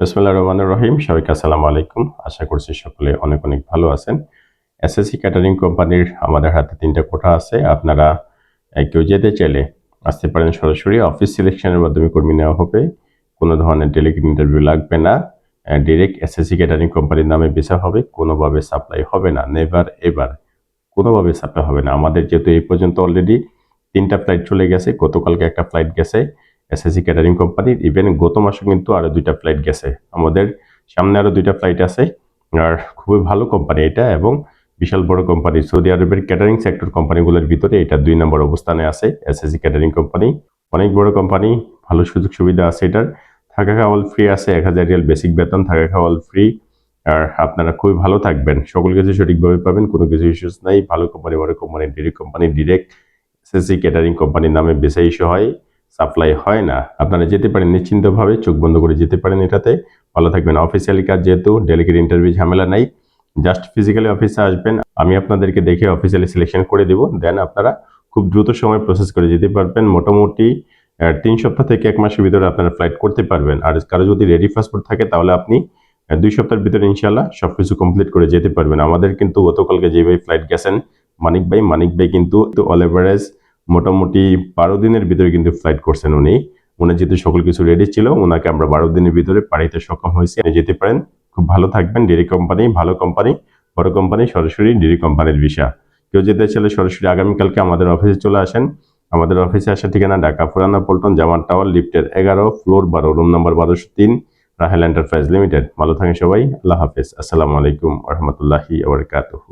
বিসমুল্লাহ রহমান রহিম। সবাইকে আসসালামু আলাইকুম। আশা করছি সকলে অনেক অনেক ভালো আছেন। এসএসসি ক্যাটারিং কোম্পানির আমাদের হাতে তিনটা কোঠা আছে। আপনারা কেউ যেতে চাইলে আসতে পারেন সরাসরি। অফিস সিলেকশনের মাধ্যমে কর্মী নেওয়া হবে। কোনো ধরনের ডেলিগেট ইন্টারভিউ লাগবে না। ডিরেক্ট এসএসসি ক্যাটারিং কোম্পানির নামে ভিসা হবে। কোনোভাবে সাপ্লাই হবে না। নেভার এবার কোনোভাবে সাপ্লাই হবে না। আমাদের যেহেতু এই পর্যন্ত অলরেডি তিনটা ফ্লাইট চলে গেছে। গতকালকে একটা ফ্লাইট গেছে। এসএসসি ক্যাটারিং কোম্পানির ইভেন গত মাসে কিন্তু আরও দুইটা ফ্লাইট গেছে। আমাদের সামনে আরও দুইটা ফ্লাইট আছে, আর খুবই ভালো কোম্পানি এটা এবং বিশাল বড় কোম্পানি সৌদি আরবের ক্যাটারিং সেক্টর কোম্পানিগুলোর ভিতরে এটা দুই নম্বর অবস্থানে আছে এসএসসি ক্যাটারিং কোম্পানি অনেক বড় কোম্পানি ভালো সুযোগ সুবিধা আছে এটার। থাকা খাওয়াল ফ্রি আছে, এক হাজার রিয়াল বেসিক বেতন, থাকা খাওয়াল ফ্রি আর আপনারা খুবই ভালো থাকবেন। সকল কিছু সঠিকভাবে পাবেন, কোনো কিছু ইস্যুস নাই। ভালো কোম্পানি বড় company direct company direct SSC catering কোম্পানির নামে বেসা ইস্যু হয়। সাপ্লাই হয় না। আপনারা যেতে পারেন নিশ্চিন্তভাবে, চোখ বন্ধ করে যেতে পারেন এটাতে। ভালো থাকবেন। অফিসিয়ালি কাজ যেহেতু, ডেলিগেট ইন্টারভিউ ঝামেলা নাই। জাস্ট ফিজিক্যালি অফিসে আসবেন। আমি আপনাদেরকে দেখে অফিসিয়ালি সিলেকশন করে দিব। দেন আপনারা খুব দ্রুত সময় প্রসেস করে যেতে পারবেন। মোটামুটি তিন সপ্তাহ থেকে এক মাসের ভিতরে আপনারা ফ্লাইট করতে পারবেন। আর কারও যদি রেডি পাসপোর্ট থাকে, তাহলে আপনি দুই সপ্তাহের ভিতরে ইনশাল্লাহ সব কিছু কমপ্লিট করে যেতে পারবেন। আমাদের কিন্তু গতকালকে যেভাবে ফ্লাইট গেছেন, মানিক ভাই মানিক ভাই কিন্তু অল এভারেজ মোটামুটি বারো দিনের ভিতরে কিন্তু ফ্লাইট করছেন উনি। উনি যেহেতু সকল কিছু রেডি ছিল ওনাকে আমরা বারো দিনের ভিতরে পাড়িতে সক্ষম হয়েছি। যেতে পারেন, খুব ভালো থাকবেন। ডেরি কোম্পানি ভালো কোম্পানি বড় কোম্পানি সরাসরি ডেরি কোম্পানির ভিসা কেউ যেতে চাইলে সরাসরি আগামীকালকে আমাদের অফিসে চলে আসেন। আমাদের অফিসে আসার ঠিকানা ঢাকা ফুরানা পল্টন জামান টাওয়ার লিফটের এগারো ফ্লোর বারো রুম নাম্বার বারোশো তিন, রাহেল এন্টারপ্রাইজ লিমিটেড ভালো থাকেন সবাই। আল্লাহ হাফেজ। আসসালামু আলাইকুম রহমতুল্লাহি আবরকাতহু